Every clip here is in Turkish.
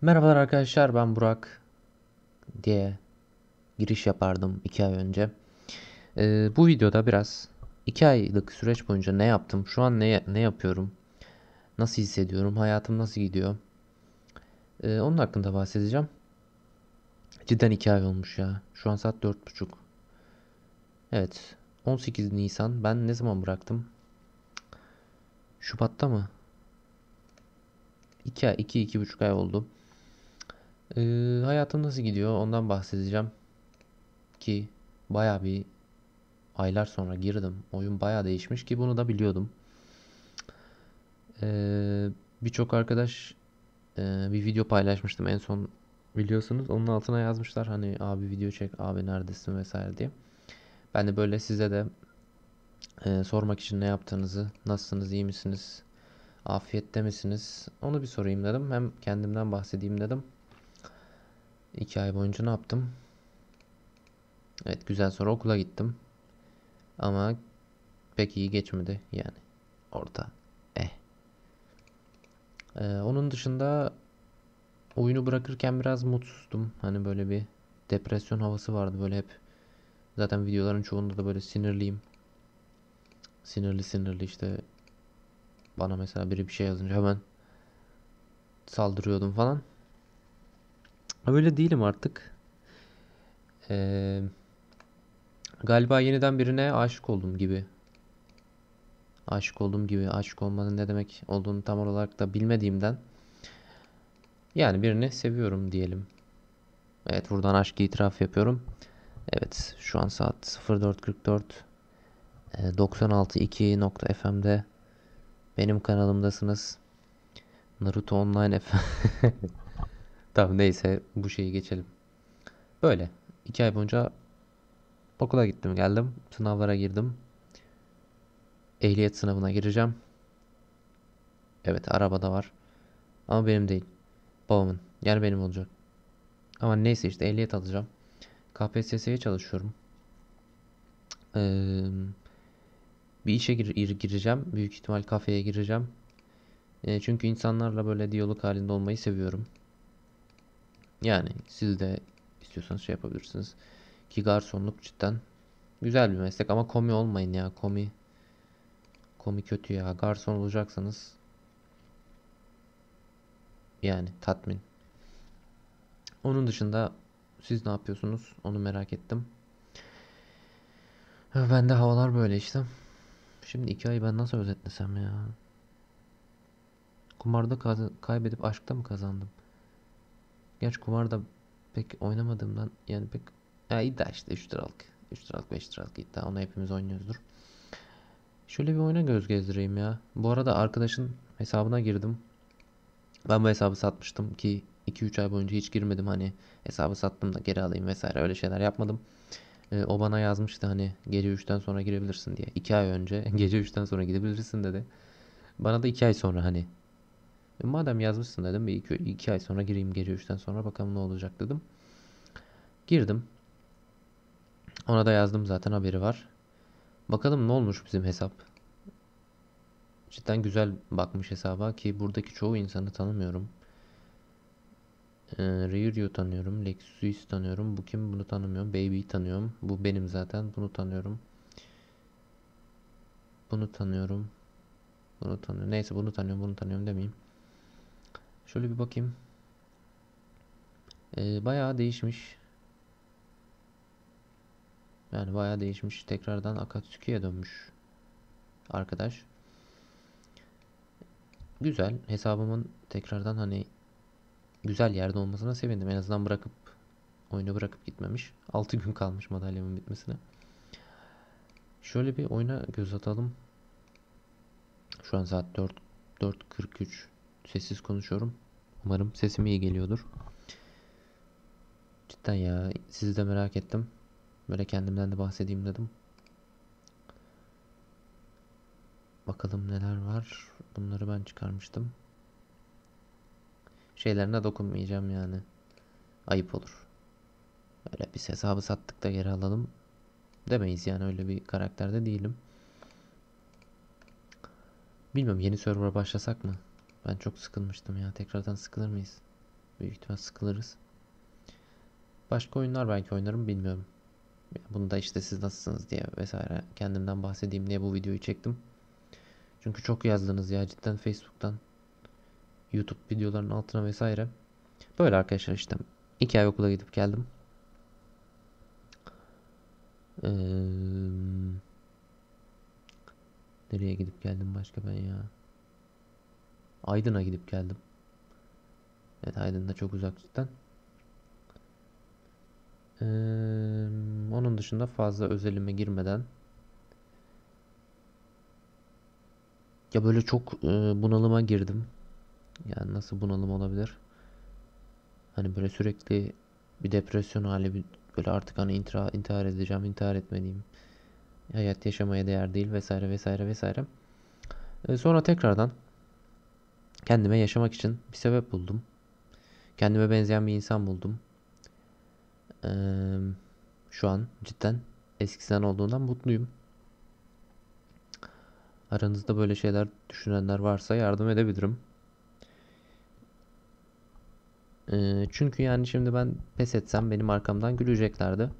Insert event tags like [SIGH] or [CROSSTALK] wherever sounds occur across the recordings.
Merhabalar arkadaşlar ben Burak diye giriş yapardım 2 ay önce. Ee, bu videoda biraz 2 aylık süreç boyunca ne yaptım, şu an ne, ne yapıyorum, nasıl hissediyorum, hayatım nasıl gidiyor. Ee, onun hakkında bahsedeceğim. Cidden 2 ay olmuş ya. Şu an saat 4.30. Evet 18 Nisan ben ne zaman bıraktım? Şubat'ta mı? 2 ay, 2 iki, buçuk ay oldu. Ee, hayatım nasıl gidiyor ondan bahsedeceğim. Ki baya bir aylar sonra girdim. Oyun baya değişmiş ki bunu da biliyordum. Ee, Birçok arkadaş e, bir video paylaşmıştım en son biliyorsunuz. Onun altına yazmışlar hani abi video çek abi neredesin vesaire diye. Ben de böyle size de e, sormak için ne yaptığınızı, nasılsınız, iyi misiniz, afiyette misiniz onu bir sorayım dedim. Hem kendimden bahsedeyim dedim. İki ay boyunca ne yaptım? Evet güzel sonra okula gittim. Ama pek iyi geçmedi yani. Orta. Eh. Ee, onun dışında oyunu bırakırken biraz mutsuzdum. Hani böyle bir depresyon havası vardı böyle hep. Zaten videoların çoğunda da böyle sinirliyim. Sinirli sinirli işte bana mesela biri bir şey yazınca hemen saldırıyordum falan. Öyle değilim artık. Ee, galiba yeniden birine aşık oldum gibi. Aşık olduğum gibi. Aşık olmanın ne demek olduğunu tam olarak da bilmediğimden. Yani birini seviyorum diyelim. Evet buradan aşk itiraf yapıyorum. Evet şu an saat 04.44. E, 96.2.fm'de benim kanalımdasınız. Naruto Online FM. [LAUGHS] Tamam neyse bu şeyi geçelim. Böyle. iki ay boyunca okula gittim geldim. Sınavlara girdim. Ehliyet sınavına gireceğim. Evet arabada var. Ama benim değil. Babamın. Yani benim olacak. Ama neyse işte ehliyet alacağım. KPSS'ye çalışıyorum. Ee, bir işe gir gireceğim. Büyük ihtimal kafeye gireceğim. E, çünkü insanlarla böyle diyalog halinde olmayı seviyorum. Yani siz de istiyorsanız şey yapabilirsiniz. Ki garsonluk cidden güzel bir meslek ama komi olmayın ya. Komi komi kötü ya. Garson olacaksanız yani tatmin. Onun dışında siz ne yapıyorsunuz? Onu merak ettim. Ben de havalar böyle işte. Şimdi iki ay ben nasıl özetlesem ya? Kumarda kaybedip aşkta mı kazandım? Gerçi kumarda pek oynamadığımdan yani pek ya iddia işte 3 liralık 3 liralık 5 liralık iddia onu hepimiz oynuyoruzdur. Şöyle bir oyuna göz gezdireyim ya. Bu arada arkadaşın hesabına girdim. Ben bu hesabı satmıştım ki 2-3 ay boyunca hiç girmedim hani hesabı sattım da geri alayım vesaire öyle şeyler yapmadım. Ee, o bana yazmıştı hani gece 3'ten sonra girebilirsin diye. 2 ay önce [LAUGHS] gece 3'ten sonra gidebilirsin dedi. Bana da 2 ay sonra hani e, madem yazmışsın dedim bir iki, iki ay sonra gireyim gece 3'ten sonra bakalım ne olacak dedim. Girdim. Ona da yazdım zaten haberi var. Bakalım ne olmuş bizim hesap. Cidden güzel bakmış hesaba ki buradaki çoğu insanı tanımıyorum. Ee, Ryuryu tanıyorum. Lexus'u tanıyorum. Bu kim bunu tanımıyorum. Baby'yi tanıyorum. Bu benim zaten. Bunu tanıyorum. Bunu tanıyorum. Bunu tanıyorum. Neyse bunu tanıyorum. Bunu tanıyorum demeyeyim. Şöyle bir bakayım. Ee, bayağı değişmiş. Yani bayağı değişmiş. Tekrardan Akatsuki'ye dönmüş. Arkadaş. Güzel. Hesabımın tekrardan hani güzel yerde olmasına sevindim. En azından bırakıp oyunu bırakıp gitmemiş. [LAUGHS] 6 gün kalmış madalyamın bitmesine. Şöyle bir oyuna göz atalım. Şu an saat 4 4.43. Sessiz konuşuyorum. Umarım sesim iyi geliyordur. Cidden ya sizi de merak ettim. Böyle kendimden de bahsedeyim dedim. Bakalım neler var. Bunları ben çıkarmıştım. Şeylerine dokunmayacağım yani. Ayıp olur. Öyle biz hesabı sattık da geri alalım demeyiz yani öyle bir karakterde değilim. Bilmiyorum yeni server başlasak mı? Ben çok sıkılmıştım ya. Tekrardan sıkılır mıyız? Büyük ihtimal sıkılırız. Başka oyunlar belki oynarım bilmiyorum. Bunu da işte siz nasılsınız diye vesaire kendimden bahsedeyim diye bu videoyu çektim. Çünkü çok yazdınız ya cidden Facebook'tan, YouTube videolarının altına vesaire. Böyle arkadaşlar işte. iki ay okula gidip geldim. Eee, nereye gidip geldim başka ben ya? Aydın'a gidip geldim. Evet Aydın da çok uzak. Eee, onun dışında fazla özelime girmeden ya böyle çok e, bunalıma girdim. Yani nasıl bunalım olabilir? Hani böyle sürekli bir depresyon hali bir böyle artık hani intihar, intihar edeceğim, intihar etmeliyim. Hayat yaşamaya değer değil vesaire vesaire vesaire. E, sonra tekrardan kendime yaşamak için bir sebep buldum. Kendime benzeyen bir insan buldum. Eee, şu an cidden eskisinden olduğundan mutluyum. Aranızda böyle şeyler düşünenler varsa yardım edebilirim. Eee, çünkü yani şimdi ben pes etsem benim arkamdan güleceklerdi.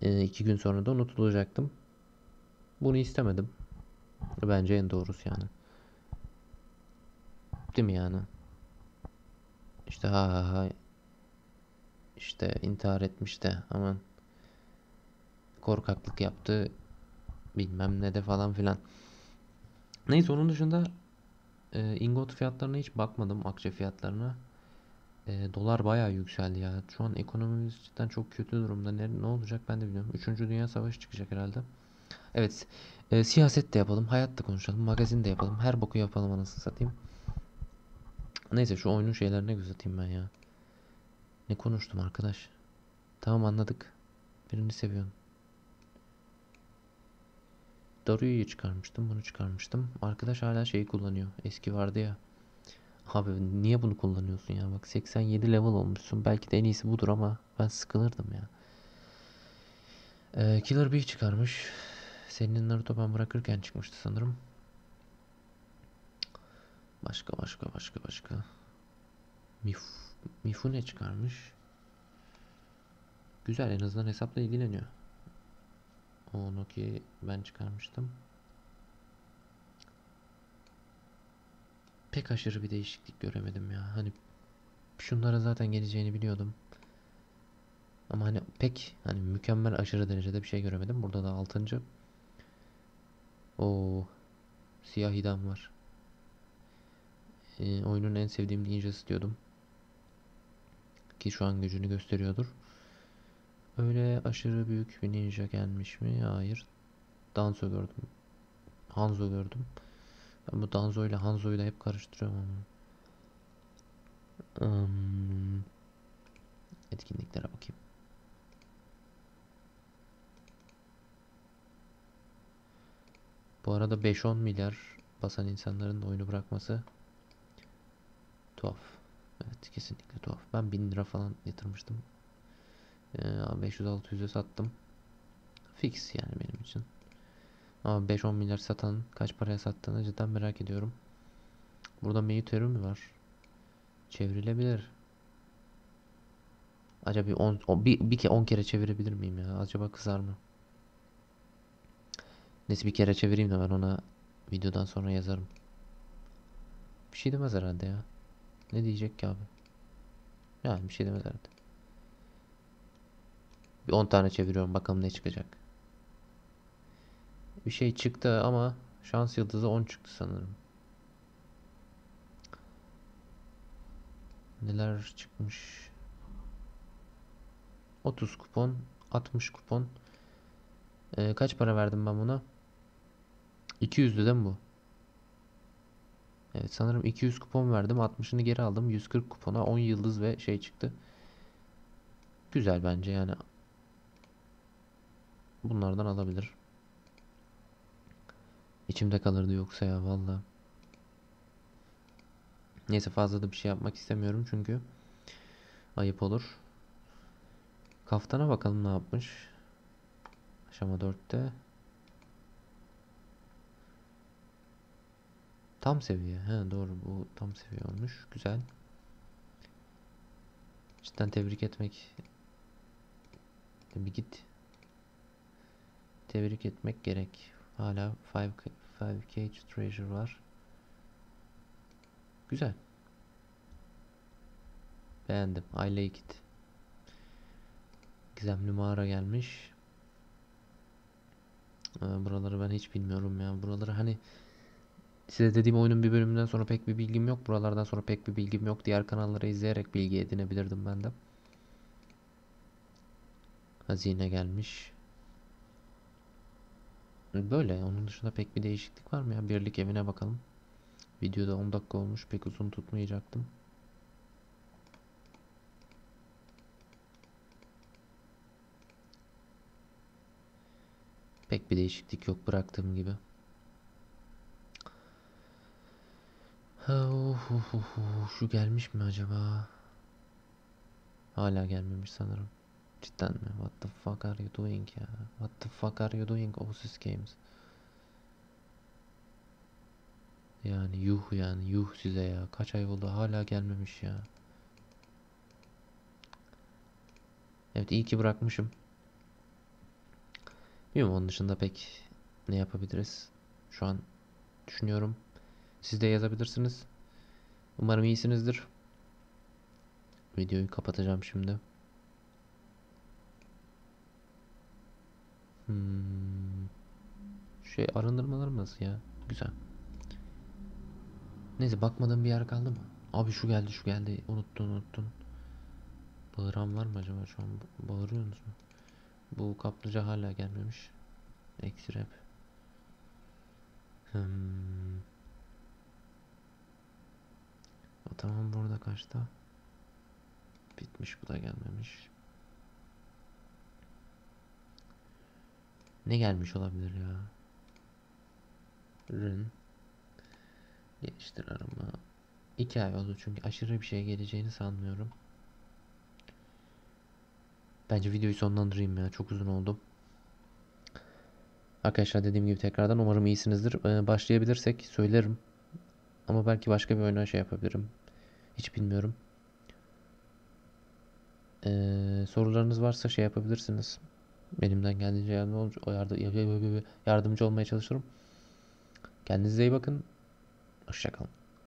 Eee, iki gün sonra da unutulacaktım. Bunu istemedim. Bence en doğrusu yani. Mi yani? İşte ha ha ha işte intihar etmiş de aman korkaklık yaptı bilmem ne de falan filan. Neyse onun dışında e, ingot fiyatlarına hiç bakmadım akçe fiyatlarına. E, dolar bayağı yükseldi ya. Şu an ekonomimiz cidden çok kötü durumda. Ne, ne olacak ben de bilmiyorum. Üçüncü Dünya Savaşı çıkacak herhalde. Evet. e, siyaset de yapalım. Hayat da konuşalım. Magazin de yapalım. Her boku yapalım anasını satayım. Neyse şu oyunun şeylerine göz atayım ben ya. Ne konuştum arkadaş? Tamam anladık. Birini seviyorsun. Daru'yu çıkarmıştım. Bunu çıkarmıştım. Arkadaş hala şeyi kullanıyor. Eski vardı ya. Abi niye bunu kullanıyorsun ya? Bak 87 level olmuşsun. Belki de en iyisi budur ama ben sıkılırdım ya. Ee, Killer Bee çıkarmış. Senin Naruto ben bırakırken çıkmıştı sanırım. Başka başka başka başka. Mif Mifune çıkarmış. Güzel en azından hesapla ilgileniyor. Onu ki ben çıkarmıştım. Pek aşırı bir değişiklik göremedim ya. Hani şunlara zaten geleceğini biliyordum. Ama hani pek hani mükemmel aşırı derecede bir şey göremedim. Burada da 6. O siyah idam var. Ee, oyunun en sevdiğim ninjası diyordum. Ki şu an gücünü gösteriyordur. Öyle aşırı büyük bir ninja gelmiş mi? Hayır. Danzo gördüm. Hanzo gördüm. Ben bu Danzo ile Hanzo'yu da hep karıştırıyorum ama. Hmm. Etkinliklere bakayım. Bu arada 5-10 milyar basan insanların oyunu bırakması tuhaf. Evet kesinlikle tuhaf. Ben 1000 lira falan yatırmıştım. Ee, 500-600'e sattım. Fix yani benim için. Ama 5-10 milyar satan kaç paraya sattığını cidden merak ediyorum. Burada Meyuteru mu var? Çevrilebilir. Acaba bir 10 bir, bir ke 10 kere çevirebilir miyim ya? Acaba kızar mı? Neyse bir kere çevireyim de ben ona videodan sonra yazarım. Bir şey demez herhalde ya. Ne diyecek ki abi? Yani bir şey demez herhalde. Bir 10 tane çeviriyorum bakalım ne çıkacak. Bir şey çıktı ama şans yıldızı 10 çıktı sanırım. Neler çıkmış? 30 kupon, 60 kupon. Ee, kaç para verdim ben buna? 200'dü değil mi bu? Evet sanırım 200 kupon verdim. 60'ını geri aldım. 140 kupona 10 yıldız ve şey çıktı. Güzel bence yani. Bunlardan alabilir. İçimde kalırdı yoksa ya valla. Neyse fazla da bir şey yapmak istemiyorum çünkü ayıp olur. Kaftana bakalım ne yapmış. Aşama 4'te. Tam seviye. He doğru bu tam seviye olmuş. Güzel. Cidden tebrik etmek. Bir git. Tebrik etmek gerek. Hala 5 5 cage treasure var. Güzel. Beğendim. I like it. Gizemli mağara gelmiş. Ee, Buraları ben hiç bilmiyorum ya. Buraları hani size dediğim oyunun bir bölümünden sonra pek bir bilgim yok. Buralardan sonra pek bir bilgim yok. Diğer kanalları izleyerek bilgi edinebilirdim ben de. Hazine gelmiş. Böyle. Onun dışında pek bir değişiklik var mı ya? Birlik evine bakalım. Videoda 10 dakika olmuş. Pek uzun tutmayacaktım. Pek bir değişiklik yok bıraktığım gibi. Ha, of, of, of, of. Şu gelmiş mi acaba? Hala gelmemiş sanırım. Cidden mi? What the fuck are you doing ya? What the fuck are you doing Osis Games? Yani yuh yani yuh size ya. Kaç ay oldu hala gelmemiş ya. Evet iyi ki bırakmışım. Bilmiyorum onun dışında pek ne yapabiliriz? Şu an düşünüyorum. Siz de yazabilirsiniz. Umarım iyisinizdir. Videoyu kapatacağım şimdi. Hmm. Şey arındırmalar nasıl ya? Güzel. Neyse bakmadığım bir yer kaldı mı? Abi şu geldi şu geldi. Unuttun unuttun. Bağıran var mı acaba şu an? Bağırıyorsunuz mu? Bu kaplıca hala gelmemiş. Eksi rap. Hmm. O burada kaçta? Bitmiş bu da gelmemiş. Ne gelmiş olabilir ya? Rın. Geliştir arama. İki ay oldu çünkü aşırı bir şey geleceğini sanmıyorum. Bence videoyu sonlandırayım ya. Çok uzun oldu. Arkadaşlar dediğim gibi tekrardan umarım iyisinizdir. Ee, başlayabilirsek söylerim. Ama belki başka bir oyuna şey yapabilirim. Hiç bilmiyorum. Ee, sorularınız varsa şey yapabilirsiniz. Elimden geldiğince yardımcı, yardımcı olmaya çalışırım. Kendinize iyi bakın. Hoşçakalın.